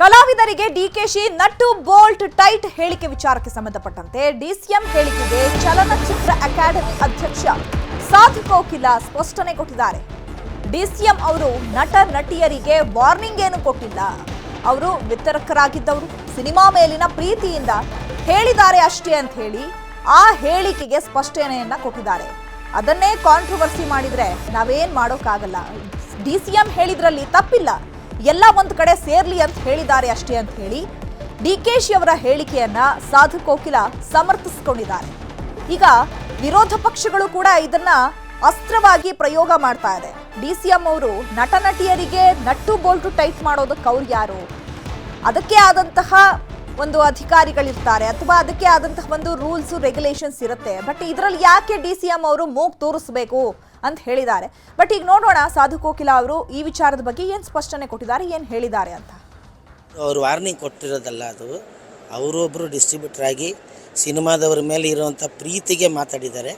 ಕಲಾವಿದರಿಗೆ DKShi nut bolt tight ಹೇಳಿಕೆ ವಿಚಾರಕ್ಕೆ ಸಂಬಂಧಪಟ್ಟಂತೆ ಡಿಸಿಎಂ ಹೇಳಿಕೆಗೆ ಚಲನಚಿತ್ರ ಅಕಾಡೆಮಿ ಅಧ್ಯಕ್ಷ ಸಾಧು ಕೋಕಿಲ ಸ್ಪಷ್ಟನೆ ಕೊಟ್ಟಿದ್ದಾರೆ. ಡಿಸಿಎಂ ಅವರು ನಟ ನಟಿಯರಿಗೆ ವಾರ್ನಿಂಗ್ ಏನು ಕೊಟ್ಟಿಲ್ಲ. ಅವರು ವಿತರಕರಾಗಿದ್ದವರು. ಸಿನಿಮಾ ಮೇಲಿನ ಪ್ರೀತಿಯಿಂದ ಹೇಳಿದ್ದಾರೆ ಅಷ್ಟೇ ಅಂತ ಹೇಳಿ ಆ ಹೇಳಿಕೆಗೆ ಸ್ಪಷ್ಟನೆಯನ್ನ ಕೊಟ್ಟಿದ್ದಾರೆ. ಅದನ್ನೇ ಕಾಂಟ್ರವರ್ಸಿ ಮಾಡಿದ್ರೆ ನಾವೇನ್ ಮಾಡೋಕ್ಕಾಗಲ್ಲ. ಡಿಸಿಎಂ ಹೇಳಿದ್ರಲ್ಲಿ ತಪ್ಪಿಲ್ಲ. ಎಲ್ಲ ಒಂದು ಕಡೆ ಸೇರ್ಲಿ ಅಂತ ಹೇಳಿದ್ದಾರೆ ಅಷ್ಟೇ ಅಂತ ಹೇಳಿ ಡಿ ಡಿಕೆಶಿ ಅವರ ಹೇಳಿಕೆಯನ್ನ ಸಾಧು ಕೋಕಿಲ ಸಮರ್ಥಿಸಿಕೊಂಡಿದ್ದಾರೆ. ಈಗ ವಿರೋಧ ಪಕ್ಷಗಳು ಕೂಡ ಇದನ್ನ ಅಸ್ತ್ರವಾಗಿ ಪ್ರಯೋಗ ಮಾಡ್ತಾ ಇದೆ. ಡಿ ಸಿ ಎಂ ಅವರು ನಟ ನಟಿಯರಿಗೆ ನಟ್ಟು ಬೋಲ್ಟು ಟೈಟ್ ಮಾಡೋದಕ್ಕೆ ಅವ್ರು ಯಾರು? ಅದಕ್ಕೆ ಆದಂತಹ ಒಂದು ಅಧಿಕಾರಿಗಳಿರ್ತಾರೆ ಅಥವಾ ಅದಕ್ಕೆ ಆದಂತಹ ಒಂದು ರೂಲ್ಸ್ ರೆಗ್ಯುಲೇಷನ್ಸ್ ಇರುತ್ತೆ. ಬಟ್ ಇದರಲ್ಲಿ ಯಾಕೆ ಡಿ ಸಿ ಎಂ ಅವರು ಮೂಗ್ ತೋರಿಸ್ಬೇಕು? ಅಂತ ಹೇಳಿದ್ದಾರೆ. ಬಟ್ ಈಗ ನೋಡೋಣ, ಸಾಧು ಕೋಕಿಲ ಅವರು ಈ ವಿಚಾರದ ಬಗ್ಗೆ ಏನು ಸ್ಪಷ್ಟನೆ ಕೊಟ್ಟಿದ್ದಾರೆ, ಏನು ಹೇಳಿದ್ದಾರೆ ಅಂತ. ಅವರು ವಾರ್ನಿಂಗ್ ಕೊಟ್ಟಿರೋದಲ್ಲ ಅದು. ಅವರೊಬ್ಬರು ಡಿಸ್ಟ್ರಿಬ್ಯೂಟರ್ ಆಗಿ ಸಿನಿಮಾದವ್ರ ಮೇಲೆ ಇರುವಂಥ ಪ್ರೀತಿಗೆ ಮಾತಾಡಿದ್ದಾರೆ.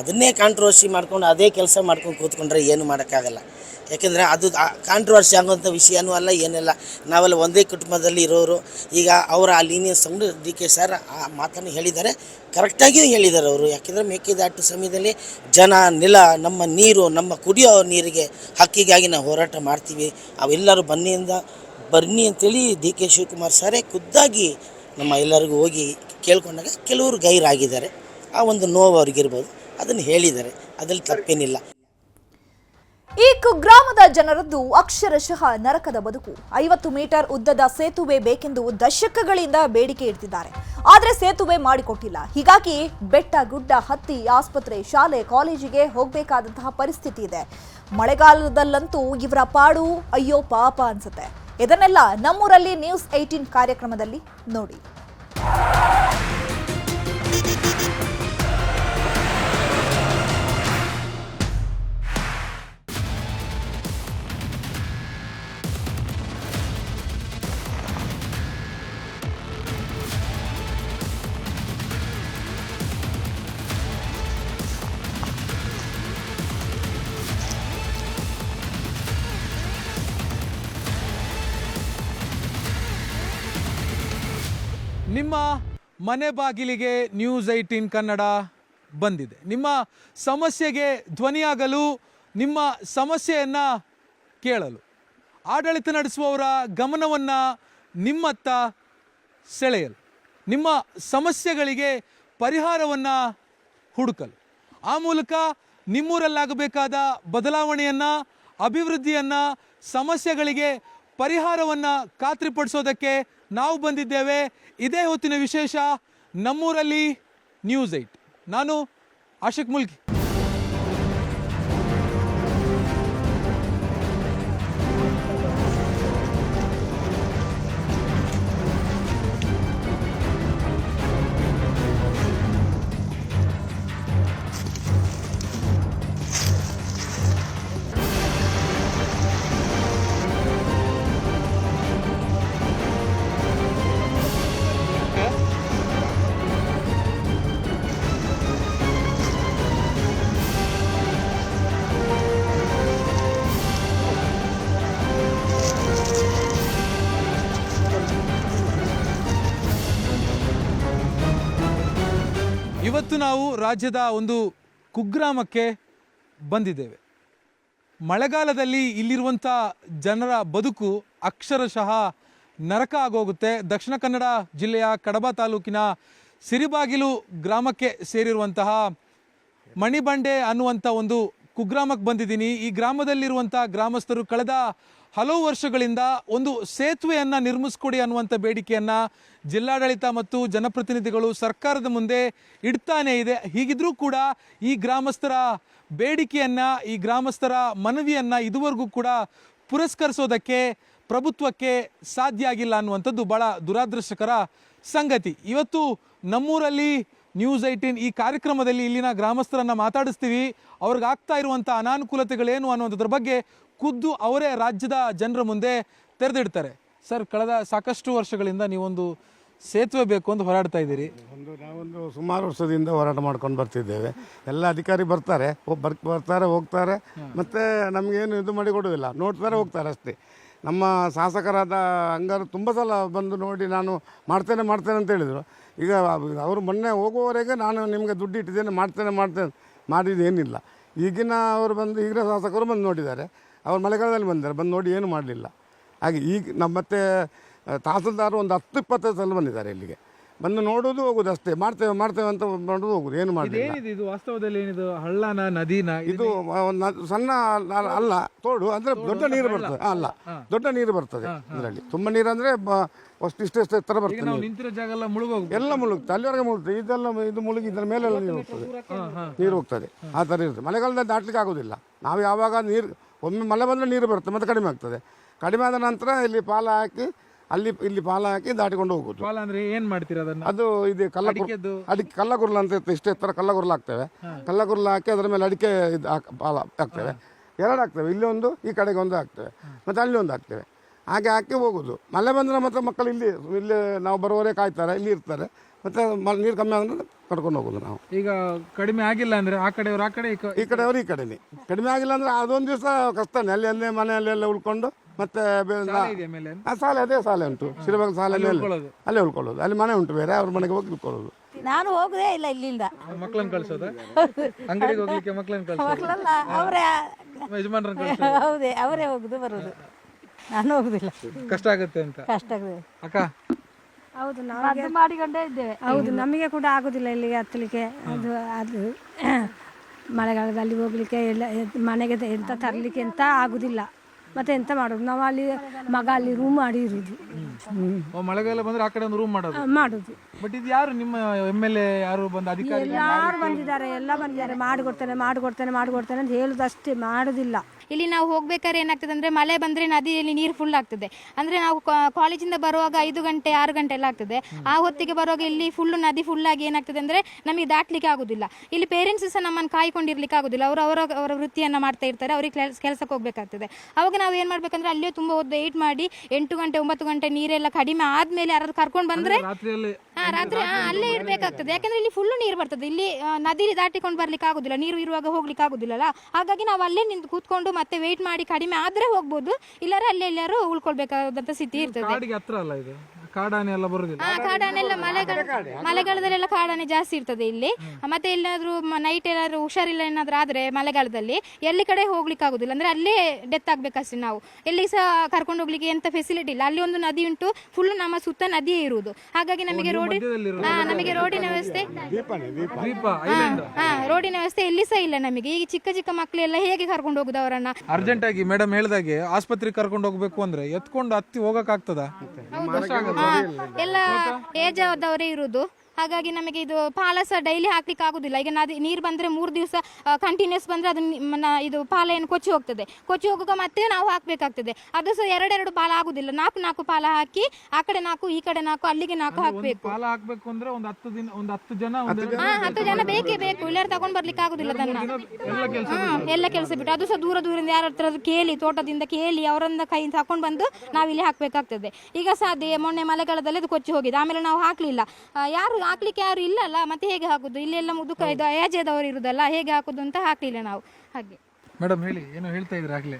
ಅದನ್ನೇ ಕಾಂಟ್ರವರ್ಸಿ ಮಾಡ್ಕೊಂಡು, ಅದೇ ಕೆಲಸ ಮಾಡ್ಕೊಂಡು ಕೂತ್ಕೊಂಡ್ರೆ ಏನು ಮಾಡೋಕ್ಕಾಗಲ್ಲ. ಯಾಕೆಂದರೆ ಅದು ಕಾಂಟ್ರವರ್ಸಿ ಆಗುವಂಥ ವಿಷಯನೂ ಅಲ್ಲ, ಏನಿಲ್ಲ. ನಾವೆಲ್ಲ ಒಂದೇ ಕುಟುಂಬದಲ್ಲಿ ಇರೋರು. ಈಗ ಅವರ ಆ ಲೀನಿಯನ್ಸ್ ತಗೊಂಡು ಡಿ ಕೆ ಸರ್ ಆ ಮಾತನ್ನು ಹೇಳಿದ್ದಾರೆ. ಕರೆಕ್ಟಾಗಿಯೂ ಹೇಳಿದ್ದಾರೆ ಅವರು. ಯಾಕೆಂದರೆ ಮೇಕೆದಾಟು ಸಮಯದಲ್ಲಿ ಜನ, ನೆಲ, ನಮ್ಮ ನೀರು, ನಮ್ಮ ಕುಡಿಯೋ ನೀರಿಗೆ ಹಕ್ಕಿಗಾಗಿ ನಾವು ಹೋರಾಟ ಮಾಡ್ತೀವಿ. ಅವೆಲ್ಲರೂ ಬನ್ನಿಯಿಂದ, ಬನ್ನಿ ಅಂತೇಳಿ ಡಿ ಕೆ ಶಿವಕುಮಾರ್ ಸರೇ ಖುದ್ದಾಗಿ ನಮ್ಮ ಎಲ್ಲರಿಗೂ ಹೋಗಿ ಕೇಳ್ಕೊಂಡಾಗ ಕೆಲವರು ಗೈರಾಗಿದ್ದಾರೆ. ಆ ಒಂದು ನೋವು ಅವ್ರಿಗಿರ್ಬೋದು. ಅದನ್ನು ಹೇಳಿದ್ದಾರೆ. ಅದರಲ್ಲಿ ತಪ್ಪೇನಿಲ್ಲ. ಈ ಕುಗ್ರಾಮದ ಜನರದ್ದು ಅಕ್ಷರಶಃ ನರಕದ ಬದುಕು. ಐವತ್ತು ಮೀಟರ್ ಉದ್ದದ ಸೇತುವೆ ಬೇಕೆಂದು ದಶಕಗಳಿಂದ ಬೇಡಿಕೆ ಇಡ್ತಿದ್ದಾರೆ. ಆದರೆ ಸೇತುವೆ ಮಾಡಿಕೊಟ್ಟಿಲ್ಲ. ಹೀಗಾಗಿ ಬೆಟ್ಟ, ಗುಡ್ಡ, ಹತ್ತಿ, ಆಸ್ಪತ್ರೆ, ಶಾಲೆ, ಕಾಲೇಜಿಗೆ ಹೋಗಬೇಕಾದಂತಹ ಪರಿಸ್ಥಿತಿ ಇದೆ. ಮಳೆಗಾಲದಲ್ಲಂತೂ ಇವರ ಪಾಡು ಅಯ್ಯೋ ಪಾಪ ಅನ್ಸುತ್ತೆ. ಇದನ್ನೆಲ್ಲ ನಮ್ಮೂರಲ್ಲಿ ನ್ಯೂಸ್ ಏಯ್ಟೀನ್ ಕಾರ್ಯಕ್ರಮದಲ್ಲಿ ನೋಡಿ. ನಿಮ್ಮ ಮನೆ ಬಾಗಿಲಿಗೆ ನ್ಯೂಸ್ ಏಯ್ಟೀನ್ ಕನ್ನಡ ಬಂದಿದೆ. ನಿಮ್ಮ ಸಮಸ್ಯೆಗೆ ಧ್ವನಿಯಾಗಲು, ನಿಮ್ಮ ಸಮಸ್ಯೆಯನ್ನು ಕೇಳಲು, ಆಡಳಿತ ನಡೆಸುವವರ ಗಮನವನ್ನು ನಿಮ್ಮತ್ತ ಸೆಳೆಯಲು, ನಿಮ್ಮ ಸಮಸ್ಯೆಗಳಿಗೆ ಪರಿಹಾರವನ್ನು ಹುಡುಕಲು. ಆ ಮೂಲಕ ನಿಮ್ಮೂರಲ್ಲಾಗಬೇಕಾದ ಬದಲಾವಣೆಯನ್ನು, ಅಭಿವೃದ್ಧಿಯನ್ನು, ಸಮಸ್ಯೆಗಳಿಗೆ ಪರಿಹಾರವನ್ನು ಖಾತ್ರಿಪಡಿಸೋದಕ್ಕೆ ನಾವು ಬಂದಿದ್ದೇವೆ. ಇದೇ ಹೊತ್ತಿನ ವಿಶೇಷ ನಮ್ಮೂರಲ್ಲಿ ನ್ಯೂಸ್ ಏಟ್ ನಾನು ಆಶಿಕ್ ಮುಲ್ಕಿ. ಇವತ್ತು ನಾವು ರಾಜ್ಯದ ಒಂದು ಕುಗ್ರಾಮಕ್ಕೆ ಬಂದಿದ್ದೇವೆ. ಮಳೆಗಾಲದಲ್ಲಿ ಇಲ್ಲಿರುವಂಥ ಜನರ ಬದುಕು ಅಕ್ಷರಶಃ ನರಕ ಆಗೋಗುತ್ತೆ. ದಕ್ಷಿಣ ಕನ್ನಡ ಜಿಲ್ಲೆಯ ಕಡಬ ತಾಲೂಕಿನ ಸಿರಿಬಾಗಿಲು ಗ್ರಾಮಕ್ಕೆ ಸೇರಿರುವಂತಹ ಮಣಿಬಂಡೆ ಅನ್ನುವಂಥ ಒಂದು ಕುಗ್ರಾಮಕ್ಕೆ ಬಂದಿದ್ದೀನಿ. ಈ ಗ್ರಾಮದಲ್ಲಿರುವಂಥ ಗ್ರಾಮಸ್ಥರು ಕಳೆದ ಹಲವು ವರ್ಷಗಳಿಂದ ಒಂದು ಸೇತುವೆಯನ್ನು ನಿರ್ಮಿಸ್ಕೊಡಿ ಅನ್ನುವಂಥ ಬೇಡಿಕೆಯನ್ನು ಜಿಲ್ಲಾಡಳಿತ ಮತ್ತು ಜನಪ್ರತಿನಿಧಿಗಳು ಸರ್ಕಾರದ ಮುಂದೆ ಇಡ್ತಾನೇ ಇದೆ. ಹೀಗಿದ್ರೂ ಕೂಡ ಈ ಗ್ರಾಮಸ್ಥರ ಬೇಡಿಕೆಯನ್ನು, ಈ ಗ್ರಾಮಸ್ಥರ ಮನವಿಯನ್ನು ಇದುವರೆಗೂ ಕೂಡ ಪುರಸ್ಕರಿಸೋದಕ್ಕೆ, ಪ್ರಭುತ್ವಕ್ಕೆ ಸಾಧ್ಯ ಆಗಿಲ್ಲ ಅನ್ನುವಂಥದ್ದು ಭಾಳ ದುರಾದೃಷ್ಟಕರ ಸಂಗತಿ. ಇವತ್ತು ನಮ್ಮೂರಲ್ಲಿ ನ್ಯೂಸ್ ಏಯ್ಟೀನ್ ಈ ಕಾರ್ಯಕ್ರಮದಲ್ಲಿ ಇಲ್ಲಿನ ಗ್ರಾಮಸ್ಥರನ್ನ ಮಾತಾಡಿಸ್ತೀವಿ. ಅವ್ರಿಗಾಗ್ತಾ ಇರುವಂಥ ಅನಾನುಕೂಲತೆಗಳೇನು ಅನ್ನುವಂಥದ್ರ ಬಗ್ಗೆ ಖುದ್ದು ಅವರೇ ರಾಜ್ಯದ ಜನರ ಮುಂದೆ ತೆರೆದಿಡ್ತಾರೆ. ಸರ್ ಕಳೆದ ಸಾಕಷ್ಟು ವರ್ಷಗಳಿಂದ ನೀವೊಂದು ಸೇತುವೆ ಬೇಕು ಅಂತ ಹೋರಾಡ್ತಾ ಇದ್ದೀರಿ. ಒಂದು ನಾವೊಂದು ಸುಮಾರು ವರ್ಷದಿಂದ ಹೋರಾಟ ಮಾಡ್ಕೊಂಡು ಬರ್ತಿದ್ದೇವೆ. ಎಲ್ಲ ಅಧಿಕಾರಿ ಬರ್ತಾರೆ ಬರ್ ಬರ್ತಾರೆ ಹೋಗ್ತಾರೆ. ಮತ್ತೆ ನಮಗೇನು ಇದು ಮಾಡಿ ಕೊಡೋದಿಲ್ಲ ನೋಡ್ತಾರೆ ಹೋಗ್ತಾರೆ ಅಷ್ಟೇ. ನಮ್ಮ ಶಾಸಕರಾದ ಅಂಗಾರು ತುಂಬ ಸಲ ಬಂದು ನೋಡಿ ನಾನು ಮಾಡ್ತೇನೆ ಮಾಡ್ತೇನೆ ಅಂತ ಹೇಳಿದರು. ಈಗ ಅವರು ಮೊನ್ನೆ ಹೋಗುವವರೆಗೆ ನಾನು ನಿಮಗೆ ದುಡ್ಡು ಇಟ್ಟಿದ್ದೇನೆ, ಮಾಡ್ತೇನೆ ಮಾಡ್ತೇನೆ, ಮಾಡಿದ್ದೇನಿಲ್ಲ. ಈಗಿನ ಅವರು ಬಂದು, ಈಗಿನ ಶಾಸಕರು ಬಂದು ನೋಡಿದ್ದಾರೆ. ಅವರು ಮಳೆಗಾಲದಲ್ಲಿ ಬಂದಿದ್ದಾರೆ, ಬಂದು ನೋಡಿ ಏನು ಮಾಡಲಿಲ್ಲ. ಹಾಗೆ ಈಗ ನಮ್ಮ ಮತ್ತೆ ತಹಸೀಲ್ದಾರ್ ಒಂದು ಹತ್ತು ಇಪ್ಪತ್ತೈದು ಸಲ ಬಂದಿದ್ದಾರೆ ಇಲ್ಲಿಗೆ. ಬಂದು ನೋಡೋದು ಹೋಗುದು ಅಷ್ಟೇ. ಮಾಡ್ತೇವೆ ಮಾಡ್ತೇವೆ ಅಂತ ಮಾಡೋದು ಹೋಗುದು ಏನು ಮಾಡಲಿಲ್ಲ. ಏನಿದೆ ಇದು ವಾಸ್ತವದಲ್ಲಿ ಏನಿದು ಹಳ್ಳನ ನದಿನ ಇದು ಒಂದು ಸಣ್ಣ ಅಲ್ಲ- ತೋಡು ಅಂದ್ರೆ ದೊಡ್ಡ ನೀರು ಬರ್ತದೆ. ಅಲ್ಲ ದೊಡ್ಡ ನೀರು ಬರ್ತದೆ ಇದರಲ್ಲಿ. ತುಂಬ ನೀರು ಅಂದ್ರೆ ಅಷ್ಟು ಇಷ್ಟು ಎತ್ತರ ಬರ್ತದೆ ನಾವು ನಿಂತಿರೋ ಜಾಗ ಎಲ್ಲ ಮುಳುಗೋಗ್ಬೋದು ಎಲ್ಲ ಮುಳುಗುತ್ತೆ ಅಲ್ಲಿವರೆಗೆ ಮುಳುಗುತ್ತೆ. ಇದೆಲ್ಲ ಇದು ಮುಳುಗಿ ಇದರ ಮೇಲೆಲ್ಲ ನೀರು ಹೋಗ್ತದೆ. ನೀರು ಹೋಗ್ತದೆ. ಆ ಥರ ಇರುತ್ತೆ ಮಳೆಗಾಲದಲ್ಲಿ ದಾಟ್ಲಿಕ್ಕೆ ಆಗೋದಿಲ್ಲ. ನಾವು ಯಾವಾಗ ನೀರು ಒಮ್ಮೆ ಮಳೆ ಬಂದರೆ ನೀರು ಬರುತ್ತೆ ಮತ್ತೆ ಕಡಿಮೆ ಆಗ್ತದೆ. ಕಡಿಮೆ ಆದ ನಂತರ ಇಲ್ಲಿ ಪಾಲ ಹಾಕಿ ಅಲ್ಲಿ ಇಲ್ಲಿ ಪಾಲ ಹಾಕಿ ದಾಟಿಕೊಂಡು ಹೋಗುದು ಪಾಲ ಅಂದ್ರೆ ಏನ್ ಮಾಡ್ತೀರಾ ಅದನ್ನ? ಅದು ಇದು ಕಲ್ಲ ಅದಕ್ಕೆ ಅಡಿಕೆ ಕಲ್ಲಗುರ್ಲ ಅಂತ ಇತ್ತು ಇಷ್ಟು ಎತ್ತರ ಕಲ್ಲಗುರ್ಲ ಹಾಕ್ತೇವೆ. ಕಲ್ಲಗುರ್ಲ ಹಾಕಿ ಅದರ ಮೇಲೆ ಅಡಿಕೆ ಇದು ಹಾಕ್- ಪಾಲ ಹಾಕ್ತೇವೆ. ಎರಡು ಹಾಕ್ತೇವೆ ಇಲ್ಲಿ ಒಂದು ಈ ಕಡೆಗೆ ಒಂದು ಹಾಕ್ತೇವೆ. ಮತ್ತು ಅಲ್ಲಿ ಒಂದು ಹಾಕ್ತೇವೆ. ಹಾಗೆ ಹಾಕಿ ಹೋಗೋದು. ಮಳೆ ಬಂದರೆ ಮತ್ತೆ ಮಕ್ಕಳು ಇಲ್ಲಿ ಇಲ್ಲಿ ನಾವು ಬರುವವರೇ ಕಾಯ್ತಾರೆ ಇಲ್ಲಿ ಇರ್ತಾರೆ. ಮತ್ತು ನೀರು ಕಮ್ಮಿ ಆದರೆ ಕರ್ಕೊಂಡು ಹೋಗೋದು ನಾವು. ಈಗ ಕಡಿಮೆ ಆಗಿಲ್ಲ ಅಂದ್ರೆ ಆ ಕಡೆಯವ್ರು ಆ ಕಡೆ ಈ ಕ- ಈ ಕಡೆಯವರು ಈ ಕಡೆನೇ. ಕಡಿಮೆ ಆಗಿಲ್ಲ ಅಂದರೆ ಅದೊಂದು ದಿವಸ ಕಷ್ಟನೇ. ಅಲ್ಲಿ ಅಲ್ಲೇ ಮನೆಯಲ್ಲೆಲ್ಲ ಉಳ್ಕೊಂಡು ಮತ್ತೆ ಸಾಲ ಅದೇ ಸಾಲ ಉಂಟು. ಶಿರಬಾಗ ಸಾಲ ಮೇಲೆ ಅಲ್ಲೇ ಉಳ್ಕೊಳ್ಳೋದು? ಅಲ್ಲಿ ಮನೆ ಉಂಟು ಬೇರೆ ಅವ್ರ ಮನೆಗೆ ಹೋಗಿ ಉಳ್ಕೊಳ್ಳೋದು. ನಾನು ಹೋಗುದೇ ಇಲ್ಲ ಇಲ್ಲಿಂದ. ಮಕ್ಕಳನ್ನ ಕಳ್ಸೋದು? ಅಂಗಡಿಗೆ ಹೋಗ್ಲಿಕ್ಕೆ ಮಕ್ಕಳನ್ನ ಕಳ್ಸೋದು? ಅವರೇ ಹೌದೇ ಅವರೇ ಹೋಗುದು ಬರೋದು. ನಾನು ಹೋಗುದಿಲ್ಲ. ಕಷ್ಟ ಆಗುತ್ತೆ ಅಂತ? ಕಷ್ಟ ಆಗುತ್ತೆ ಅಕ್ಕ? ಹೌದು ನಾವು ಮಾಡಿಕೊಂಡೇ ಇದ್ದೇವೆ. ಹೌದು ನಮಗೆ ಕೂಡ ಆಗುದಿಲ್ಲ ಇಲ್ಲಿಗೆ ಹತ್ತಲಿಕ್ಕೆ. ಅದು ಅದು ಮಳೆಗಾಲದಲ್ಲಿ ಹೋಗ್ಲಿಕ್ಕೆ ಎಲ್ಲ ಮನೆಗೆ ಎಂತ ತರಲಿಕ್ಕೆ ಎಂತ ಆಗುದಿಲ್ಲ. ಮತ್ತೆ ಎಂತ ಮಾಡೋದು? ನಾವು ಅಲ್ಲಿ ಮಗ ಅಲ್ಲಿ ರೂಮ್ ಮಾಡಿ ಇರುದು. ಓ, ಮಳೆಗಾಲ ಬಂದ್ರೆ ಆ ಕಡೆ ಒಂದು ರೂಮ್ ಮಾಡೋದು? ಮಾಡುದು. ಬಟ್ ಇದು ಯಾರು ನಿಮ್ಮ ಎಂ ಎಲ್ ಎ ಯಾರು ಬಂದ ಅಧಿಕಾರಿ ಎಲ್ಲಾರು ಬಂದಿದ್ದಾರೆ? ಎಲ್ಲ ಬಂದಿದ್ದಾರೆ. ಮಾಡಿಕೊಡ್ತೇನೆ ಮಾಡಿಕೊಡ್ತೇನೆ ಮಾಡಿಕೊಡ್ತೇನೆ ಅಂತ ಹೇಳುದಷ್ಟೇ ಮಾಡುದಿಲ್ಲ. ಇಲ್ಲಿ ನಾವು ಹೋಗ್ಬೇಕಾದ್ರೆ ಏನಾಗ್ತದೆ ಅಂದ್ರೆ ಮಳೆ ಬಂದ್ರೆ ನದಿಯಲ್ಲಿ ನೀರು ಫುಲ್ ಆಗ್ತದೆ. ಅಂದ್ರೆ ನಾವು ಕಾ- ಕಾಲೇಜಿಂದ ಬರುವಾಗ ಐದು ಗಂಟೆ ಆರು ಗಂಟೆ ಎಲ್ಲ ಆಗ್ತದೆ. ಆ ಹೊತ್ತಿಗೆ ಬರುವಾಗ ಇಲ್ಲಿ ಫುಲ್ ನದಿ ಫುಲ್ ಆಗಿ ಏನಾಗ್ತದೆ ಅಂದ್ರೆ ನಮಗೆ ದಾಟ್ಲಿಕ್ಕೆ ಆಗುದಿಲ್ಲ. ಇಲ್ಲಿ ಪೇರೆಂಟ್ಸ್ ಸಹ ನಮ್ಮನ್ನು ಕಾಯ್ಕೊಂಡಿರ್ಲಿಕ್ಕೆ ಆಗುದಿಲ್ಲ. ಅವರು ಅವರ ಅವರ ವೃತ್ತಿಯನ್ನ ಮಾಡ್ತಾ ಇರ್ತಾರೆ. ಅವ್ರಿಗೆ ಕೆಲಸಕ್ಕೆ ಹೋಗ್ಬೇಕಾಗ್ತದೆ. ಅವಾಗ ನಾವು ಏನ್ ಮಾಡ್ಬೇಕಂದ್ರೆ ಅಲ್ಲೇ ತುಂಬಾ ಹೊತ್ತು ವೇಟ್ ಮಾಡಿ ಎಂಟು ಗಂಟೆ ಒಂಬತ್ತು ಗಂಟೆ ನೀರೆಲ್ಲ ಕಡಿಮೆ ಆದ್ಮೇಲೆ ಯಾರಾದ್ರು ಕರ್ಕೊಂಡು ಬಂದ್ರೆ ಹಾ ರಾತ್ರಿ ಹಾ, ಅಲ್ಲೇ ಇರ್ಬೇಕಾಗ್ತದೆ. ಯಾಕಂದ್ರೆ ಇಲ್ಲಿ ಫುಲ್ ನೀರು ಬರ್ತದೆ. ಇಲ್ಲಿ ನದಿಲಿ ನದಿ ದಾಟಿಕೊಂಡು ಬರ್ಲಿಕ್ಕೆ ಆಗುದಿಲ್ಲ. ನೀರು ಇರುವಾಗ ಹೋಗ್ಲಿಕ್ಕೆ ಆಗುದಿಲ್ಲಲ್ಲ. ಹಾಗಾಗಿ ನಾವು ಅಲ್ಲೇ ನಿಂತು ಕೂತ್ಕೊಂಡು ಮತ್ತೆ ವೇಟ್ ಮಾಡಿ ಕಡಿಮೆ ಆದ್ರೆ ಹೋಗ್ಬೋದು. ಇಲ್ಲಾರ ಅಲ್ಲೇ ಎಲ್ಲಾರು ಉಳ್ಕೊಳ್ಬೇಕಾದಂತ ಸ್ಥಿತಿ ಇರ್ತದೆ. ಕಾಡಿಗೆ ಹತ್ರ ಅಲ್ಲ ಇದು? ಕಾಡಾನೆ ಎಲ್ಲ ಬರುದಿಲ್ಲ? ಹಾ ಕಾಡಾನೆಲ್ಲ ಮಳೆಗಾಲ ಮಳೆಗಾಲದಲ್ಲೆಲ್ಲ ಕಾಡಾನೆ ಜಾಸ್ತಿ ಇರ್ತದೆ ಇಲ್ಲಿ. ಮತ್ತೆ ಎಲ್ಲಾದ್ರೂ ನೈಟ್ ಏನಾದ್ರು ಹುಷಾರಿಲ್ಲ ಏನಾದ್ರೂ ಆದ್ರೆ ಮಳೆಗಾಲದಲ್ಲಿ ಎಲ್ಲಿ ಕಡೆ ಹೋಗ್ಲಿಕ್ಕೆ ಆಗುದಿಲ್ಲ. ಅಂದ್ರೆ ಅಲ್ಲೇ ಡೆತ್ ಆಗ್ಬೇಕಷ್ಟೇ ನಾವು. ಎಲ್ಲಿ ಸಹ ಕರ್ಕೊಂಡು ಹೋಗ್ಲಿಕ್ಕೆ ಎಂತ ಫೆಸಿಲಿಟಿ ಇಲ್ಲ. ಅಲ್ಲಿ ಒಂದು ನದಿ ಉಂಟು ಫುಲ್ ನಮ್ಮ ಸುತ್ತ ನದಿಯೇ ಇರುವುದು. ಹಾಗಾಗಿ ನಮಗೆ ರೋಡ್ ಮಧ್ಯದಲ್ಲಿರೋದು. ಹಾ ನಮಗೆ ರೋಡಿನ ವ್ಯವಸ್ಥೆ ದ್ವೀಪ ಐಲ್ಯಾಂಡ್ ಹಾ ರೋಡಿನ ವ್ಯವಸ್ಥೆ ಎಲ್ಲಿ ಸಹ ಇಲ್ಲ ನಮಗೆ. ಈಗ ಚಿಕ್ಕ ಚಿಕ್ಕ ಮಕ್ಕಳೆಲ್ಲ ಹೇಗೆ ಕರ್ಕೊಂಡು ಹೋಗುದು ಅವರನ್ನ? ಅರ್ಜೆಂಟ್ ಆಗಿ ಮೇಡಮ್ ಹೇಳ್ದಾಗೆ ಆಸ್ಪತ್ರೆಗೆ ಕರ್ಕೊಂಡು ಹೋಗ್ಬೇಕು ಅಂದ್ರೆ ಎತ್ಕೊಂಡು ಹತ್ತಿ ಹೋಗಕ್ ಆಗ್ತದ ಹಾ, ಎಲ್ಲ ಏಜ್ ಆದವರೇ ಇರುವುದು ಹಾಗಾಗಿ ನಮಗೆ ಇದು ಪಾಲಸ ಸಹ ಡೈಲಿ ಹಾಕ್ಲಿಕ್ಕೆ ಆಗುದಿಲ್ಲ. ಈಗ ನದಿ ನೀರು ಬಂದ್ರೆ ಮೂರು ದಿವಸ ಕಂಟಿನ್ಯೂಸ್ ಬಂದ್ರೆ ಅದು ಇದು ಪಾಲ ಏನು ಕೊಚ್ಚಿ ಹೋಗ್ತದೆ. ಕೊಚ್ಚಿ ಹೋಗುವಾಗ ಮತ್ತೆ ನಾವು ಹಾಕ್ಬೇಕಾಗ್ತದೆ. ಅದು ಸಹ ಎರಡೆರಡು ಪಾಲ ಆಗುದಿಲ್ಲ. ನಾಲ್ಕು ನಾಲ್ಕು ಪಾಲ ಹಾಕಿ ಆ ಕಡೆ ನಾಲ್ಕು ಈ ಕಡೆ ನಾಲ್ಕು ಅಲ್ಲಿಗೆ ನಾಲ್ಕು ಹಾಕ್ಬೇಕು. ಪಾಲ ಹಾಕ್ಬೇಕು ಅಂದ್ರೆ ಒಂದು ಹತ್ತು ದಿನ ಒಂದು ಹತ್ತು ಜನ ಹಾ ಹತ್ತು ಜನ ಬೇಕೇ ಬೇಕು. ಇಲ್ಲಾರು ತಗೊಂಡ್ ಬರ್ಲಿಕ್ಕೆ ಆಗುದಿಲ್ಲ ಅದನ್ನ. ಎಲ್ಲ ಕೆಲಸ ಹಾ, ಎಲ್ಲ ಕೆಲಸ ಬಿಟ್ಟು. ಅದು ಸಹ ದೂರ ದೂರದಿಂದ ಯಾರ ಹತ್ರ ಕೇಳಿ ತೋಟದಿಂದ ಕೇಳಿ ಅವರನ್ನ ಕೈ ತಕೊಂಡ್ ಬಂದು ನಾವಿಲ್ಲಿ ಹಾಕ್ಬೇಕಾಗ್ತದೆ. ಈಗ ಸಹ ಅದೇ ಮೊನ್ನೆ ಮಳೆಗಾಲದಲ್ಲಿ ಅದು ಕೊಚ್ಚಿ ಹೋಗಿದೆ. ಆಮೇಲೆ ನಾವು ಹಾಕ್ಲಿಲ್ಲ. ಆ, ಯಾರು ಹಾಕ್ಲಿಕ್ಕೆ ಯಾರು ಇಲ್ಲಲ್ಲ ಮತ್ತೆ ಹೇಗೆ ಹಾಕುದು? ಇಲ್ಲೆಲ್ಲ ಮುದುಕ ಇದು ಏಜದವರು ಇರುದಲ್ಲ ಹೇಗೆ ಹಾಕುದು ಅಂತ ಹಾಕ್ಲಿಲ್ಲ ನಾವು. ಹಾಗೆ. ಮೇಡಮ್ ಹೇಳಿ ಏನು ಹೇಳ್ತಾ ಇದ್ರೆ ಆಗ್ಲೇ?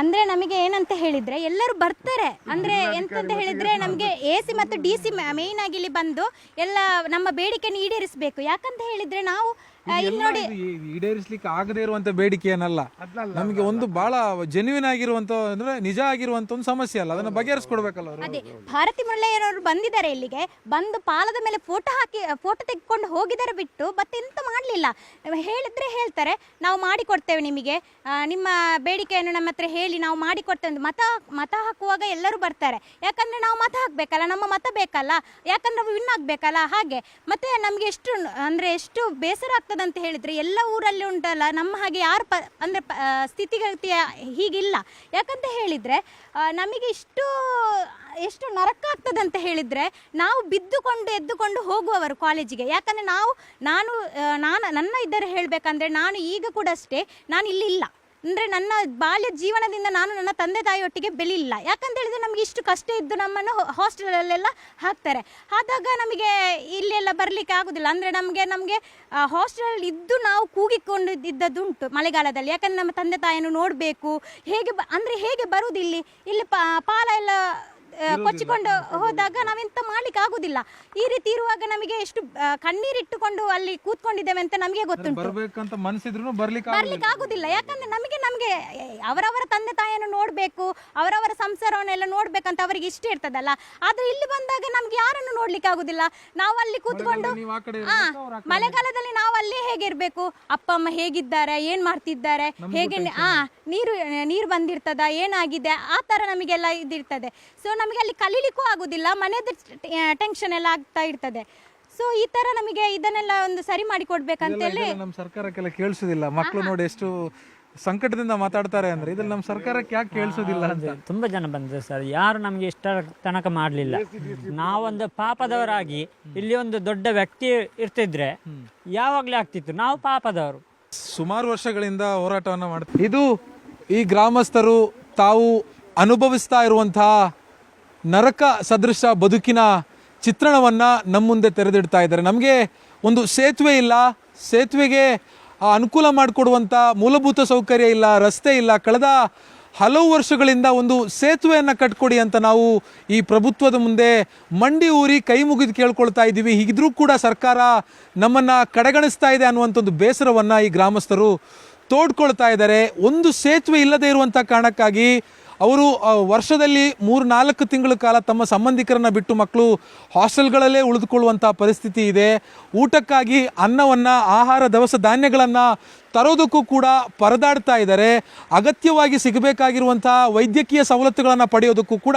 ಅಂದ್ರೆ ನಮಗೆ ಏನಂತ ಹೇಳಿದ್ರೆ ಎಲ್ಲರೂ ಬರ್ತಾರೆ. ಅಂದ್ರೆ ಎಂತಂತ ಹೇಳಿದ್ರೆ ನಮಗೆ ಎ ಸಿ ಮತ್ತು ಡಿ ಸಿ ಮೇಯ್ನ್ ಆಗಿ ಇಲ್ಲಿ ಬಂದು ಎಲ್ಲ ನಮ್ಮ ಬೇಡಿಕೆಯನ್ನು ಈಡೇರಿಸಬೇಕು. ಯಾಕಂತ ಹೇಳಿದ್ರೆ ನಾವು ನೋಡಿ. ಈಡೇರಿಸ್ಲಿಕ್ಕೆ ಆಗದೇ ಇರುವಂತ ಬೇಡಿಕೆ ಏನಲ್ಲ. ನಮಗೆ ಒಂದು ಬಹಳ ಜೆನ್ಯೂನ್ ಆಗಿರುವಂತ ಅಂದ್ರೆ ನಿಜ ಆಗಿರುವಂತ ಒಂದು ಸಮಸ್ಯೆ ಅಲ್ಲ. ಅದನ್ನ ಬಗೆಹರಿಸ್ಕೊಡ್ಬೇಕಲ್ಲ ಅವರು. ಅದೇ ಭಾರತಿ ಮುಳ್ಳಯ್ಯನವರು ಬಂದಿದ್ದಾರೆ ಇಲ್ಲಿಗೆ. ಬಂದು ಪಾಲದ ಮೇಲೆ ಫೋಟೋ ಹಾಕಿ ಫೋಟೋ ತೆಗೆದುಕೊಂಡು ಹೋಗಿದ್ದಾರೆ ಬಿಟ್ಟು ಮತ್ತೆ ಎಂತ ಮಾಡಲಿಲ್ಲ. ಹೇಳಿದ್ರೆ ಹೇಳ್ತಾರೆ ನಾವು ಮಾಡಿಕೊಡ್ತೇವೆ ನಿಮಗೆ. ಆ, ನಿಮ್ಮ ಬೇಡಿಕೆಯನ್ನು ನಮ್ಮ ಹತ್ರ ಹೇಳಿ ನಾವು ಮಾಡಿಕೊಡ್ತೇವೆ ಕೊಡ್ತೇವೆ ಮತ ಮತ ಹಾಕುವಾಗ ಎಲ್ಲರೂ ಬರ್ತಾರೆ. ಯಾಕಂದ್ರೆ ನಾವು ಮತ ಹಾಕಬೇಕಲ್ಲ ನಮ್ಮ ಮತ ಬೇಕಲ್ಲ. ಯಾಕಂದ್ರೆ ವಿನ್ ಆಗ್ಬೇಕಲ್ಲ ಹಾಗೆ. ಮತ್ತೆ ನಮಗೆ ಎಷ್ಟು ಅಂದ್ರೆ ಎಷ್ಟು ಬೇಸರ ಆಗ್ತದೆ ಅಂತ ಹೇಳಿದರೆ ಎಲ್ಲ ಊರಲ್ಲಿ ಉಂಟಲ್ಲ ನಮ್ಮ ಹಾಗೆ ಯಾರು ಪ ಅಂದರೆ ಪ- ಆ, ಸ್ಥಿತಿಗತಿಯ ಹೀಗಿಲ್ಲ. ಯಾಕಂತ ಹೇಳಿದರೆ ನಮಗೆ ಇಷ್ಟು ಎಷ್ಟು ನರಕ ಆಗ್ತದೆ ಅಂತ ಹೇಳಿದರೆ ನಾವು ಬಿದ್ದುಕೊಂಡು ಎದ್ದುಕೊಂಡು ಹೋಗುವವರು ಕಾಲೇಜಿಗೆ. ಯಾಕಂದರೆ ನಾವು ನಾನು ನಾನು ನನ್ನ ಇದ್ದರೆ ಹೇಳಬೇಕಂದ್ರೆ ನಾನು ಈಗ ಕೂಡ ಅಷ್ಟೇ ನಾನು ಇಲ್ಲಿ ಇಲ್ಲ. ಅಂದರೆ ನನ್ನ ಬಾಲ್ಯ ಜೀವನದಿಂದ ನಾನು ನನ್ನ ತಂದೆ ತಾಯಿಯೊಟ್ಟಿಗೆ ಬೆಳಿಲ್ಲ ಯಾಕಂತ ಹೇಳಿದ್ರೆ ನಮಗೆ ಇಷ್ಟು ಕಷ್ಟ ಇದ್ದು ನಮ್ಮನ್ನು ಹಾಸ್ಟೆಲಲ್ಲೆಲ್ಲ ಹಾಕ್ತಾರೆ. ಆದಾಗ ನಮಗೆ ಇಲ್ಲೆಲ್ಲ ಬರಲಿಕ್ಕೆ ಆಗೋದಿಲ್ಲ. ಅಂದರೆ ನಮಗೆ ನಮಗೆ ಹಾಸ್ಟೆಲಲ್ಲಿ ಇದ್ದು ನಾವು ಕೂಗಿಕೊಂಡು ಇದ್ದದ್ದುಂಟು ಮಳೆಗಾಲದಲ್ಲಿ. ಯಾಕಂದ್ರೆ ನಮ್ಮ ತಂದೆ ತಾಯಿಯನ್ನು ನೋಡಬೇಕು. ಹೇಗೆ ಬ, ಅಂದರೆ ಹೇಗೆ ಬರುವುದು ಇಲ್ಲಿ ಇಲ್ಲಿ ಪಾಲ ಎಲ್ಲ ಕೊಚ್ಚಿಕೊಂಡು ಹೋದಾಗ ನಾವೆಂತ ಮಾಡ್ಲಿಕ್ಕೆ ಆಗುದಿಲ್ಲ ಈ ರೀತಿ ಇರುವಾಗ ನಮಗೆ ಎಷ್ಟು ಕಣ್ಣೀರಿಟ್ಟುಕೊಂಡು ಅಲ್ಲಿ ಕೂತ್ಕೊಂಡಿದ್ದೇವೆ ಅಂತ ನಮಗೆ ಗೊತ್ತುಂಟು. ಬರ್ಬೇಕಂತ ಮನಸ್ಸಿದ್ರು ಬರ್ಲಿಕ್ಕೆ ಬರ್ಲಿಕ್ಕೆ ಆಗುದಿಲ್ಲ ಯಾಕಂದ್ರೆ ನಮಗೆ ನಮಗೆ ಅವರವರ ತಂದೆ ತಾಯಿಯನ್ನು ನೋಡಬೇಕು ಅವರವರ ಸಂಸಾರವನ್ನೆಲ್ಲ ನೋಡ್ಬೇಕಂತ ಅವರಿಗೆ ಇಷ್ಟ ಇರ್ತದಲ್ಲ. ಆದ್ರೆ ಇಲ್ಲಿ ಬಂದಾಗ ನಮ್ಗೆ ನೋಡ್ಲಿಕ್ಕೆ ಆಗುದಿಲ್ಲ. ನಾವು ಅಲ್ಲಿ ಕೂತ್ಕೊಂಡು ಆ, ಮಳೆಗಾಲದಲ್ಲಿ ನಾವು ಅಲ್ಲಿ ಹೇಗಿರ್ಬೇಕು ಅಪ್ಪ ಅಮ್ಮ ಹೇಗಿದ್ದಾರೆ? ಏನ್ ಮಾಡ್ತಿದ್ದಾರೆ? ಹೇಗೆ ಆ ನೀರು ನೀರು ಬಂದಿರ್ತದ? ಏನಾಗಿದೆ? ಆ ತರ ನಮಗೆಲ್ಲ ಇದಿರ್ತದೆ. ಸೊ ನಮಗೆ ಅಲ್ಲಿ ಕಲೀಲಿಕ್ಕೂ ಆಗುದಿಲ್ಲ. ಮನೆಯದ ಟೆನ್ಷನ್ ಎಲ್ಲ ಆಗ್ತಾ ಇರ್ತದೆ. ಸೊ ಈ ತರ ನಮಗೆ ಇದನ್ನೆಲ್ಲ ಒಂದು ಸರಿ ಮಾಡಿ ಕೊಡ್ಬೇಕಂತೇಳಿ ನಮ್ಮ ಸರ್ಕಾರಕ್ಕೆಲ್ಲ ಕೇಳಿಸೋದಿಲ್ಲ. ಮಕ್ಕಳು ನೋಡಿ ಎಷ್ಟು ಸಂಕಟದಿಂದ ಮಾತಾಡ್ತಾರೆ ಅಂದ್ರೆ ಇದ್ರಲ್ಲಿ ನಮ್ಮ ಸರ್ಕಾರಕ್ಕೆ ಯಾಕೆ ಕೇಳಿಸೋದಿಲ್ಲ ಅಂತ? ತುಂಬ ಜನ ಬಂದಿದೆ ಸರ್ ಯಾರು ನಮಗೆ ಇಷ್ಟ ತನಕ ಮಾಡಲಿಲ್ಲ. ನಾವೊಂದು ಪಾಪದವರಾಗಿ ಇಲ್ಲಿ ಒಂದು ದೊಡ್ಡ ವ್ಯಕ್ತಿ ಇರ್ತಿದ್ರೆ ಯಾವಾಗಲೇ ಆಗ್ತಿತ್ತು. ನಾವು ಪಾಪದವರು. ಸುಮಾರು ವರ್ಷಗಳಿಂದ ಹೋರಾಟವನ್ನು ಮಾಡ್ತಾರೆ ಇದು ಈ ಗ್ರಾಮಸ್ಥರು ತಾವು ಅನುಭವಿಸ್ತಾ ಇರುವಂತಹ ನರಕ ಸದೃಶ ಬದುಕಿನ ಚಿತ್ರಣವನ್ನ ನಮ್ಮ ಮುಂದೆ ತೆರೆದಿಡ್ತಾ ಇದ್ದಾರೆ. ನಮಗೆ ಒಂದು ಸೇತುವೆ ಇಲ್ಲ. ಸೇತುವೆಗೆ ಅನುಕೂಲ ಮಾಡಿಕೊಡುವಂಥ ಮೂಲಭೂತ ಸೌಕರ್ಯ ಇಲ್ಲ, ರಸ್ತೆ ಇಲ್ಲ. ಕಳೆದ ಹಲವು ವರ್ಷಗಳಿಂದ ಒಂದು ಸೇತುವೆಯನ್ನು ಕಟ್ಕೊಡಿ ಅಂತ ನಾವು ಈ ಪ್ರಭುತ್ವದ ಮುಂದೆ ಮಂಡಿ ಊರಿ ಕೈ ಮುಗಿದು ಕೇಳ್ಕೊಳ್ತಾ ಇದ್ದೀವಿ. ಹೀಗಿದ್ರೂ ಕೂಡ ಸರ್ಕಾರ ನಮ್ಮನ್ನು ಕಡೆಗಣಿಸ್ತಾ ಇದೆ ಅನ್ನುವಂಥ ಒಂದು ಬೇಸರವನ್ನು ಈ ಗ್ರಾಮಸ್ಥರು ತೋಡ್ಕೊಳ್ತಾ ಇದ್ದಾರೆ. ಒಂದು ಸೇತುವೆ ಇಲ್ಲದೆ ಇರುವಂಥ ಕಾರಣಕ್ಕಾಗಿ ಅವರು ವರ್ಷದಲ್ಲಿ ಮೂರು ನಾಲ್ಕು ತಿಂಗಳ ಕಾಲ ತಮ್ಮ ಸಂಬಂಧಿಕರನ್ನ ಬಿಟ್ಟು ಮಕ್ಕಳು ಹಾಸ್ಟೆಲ್ಗಳಲ್ಲೇ ಉಳಿದುಕೊಳ್ಳುವಂಥ ಪರಿಸ್ಥಿತಿ ಇದೆ. ಊಟಕ್ಕಾಗಿ ಅನ್ನವನ್ನು, ಆಹಾರ, ದವಸ ಧಾನ್ಯಗಳನ್ನು ತರೋದಕ್ಕೂ ಕೂಡ ಪರದಾಡ್ತಾ ಇದ್ದಾರೆ. ಅಗತ್ಯವಾಗಿ ಸಿಗಬೇಕಾಗಿರುವಂಥ ವೈದ್ಯಕೀಯ ಸವಲತ್ತುಗಳನ್ನು ಪಡೆಯೋದಕ್ಕೂ ಕೂಡ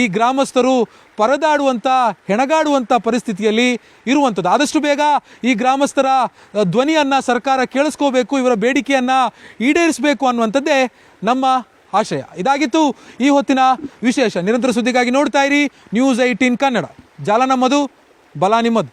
ಈ ಗ್ರಾಮಸ್ಥರು ಪರದಾಡುವಂಥ ಹೆಣಗಾಡುವಂಥ ಪರಿಸ್ಥಿತಿಯಲ್ಲಿ ಇರುವಂಥದ್ದು. ಆದಷ್ಟು ಬೇಗ ಈ ಗ್ರಾಮಸ್ಥರ ಧ್ವನಿಯನ್ನು ಸರ್ಕಾರ ಕೇಳಿಸ್ಕೋಬೇಕು, ಇವರ ಬೇಡಿಕೆಯನ್ನು ಈಡೇರಿಸಬೇಕು ಅನ್ನುವಂಥದ್ದೇ ನಮ್ಮ ಆಶಯ. ಇದಾಗಿತ್ತು ಈ ಹೊತ್ತಿನ ವಿಶೇಷ. ನಿರಂತರ ಸುದ್ದಿಗಾಗಿ ನೋಡ್ತಾ ಇರಿ. News eighteen Kannada. ಜಾಲ ನಮ್ಮದು ಬಲ ನಿಮ್ಮದು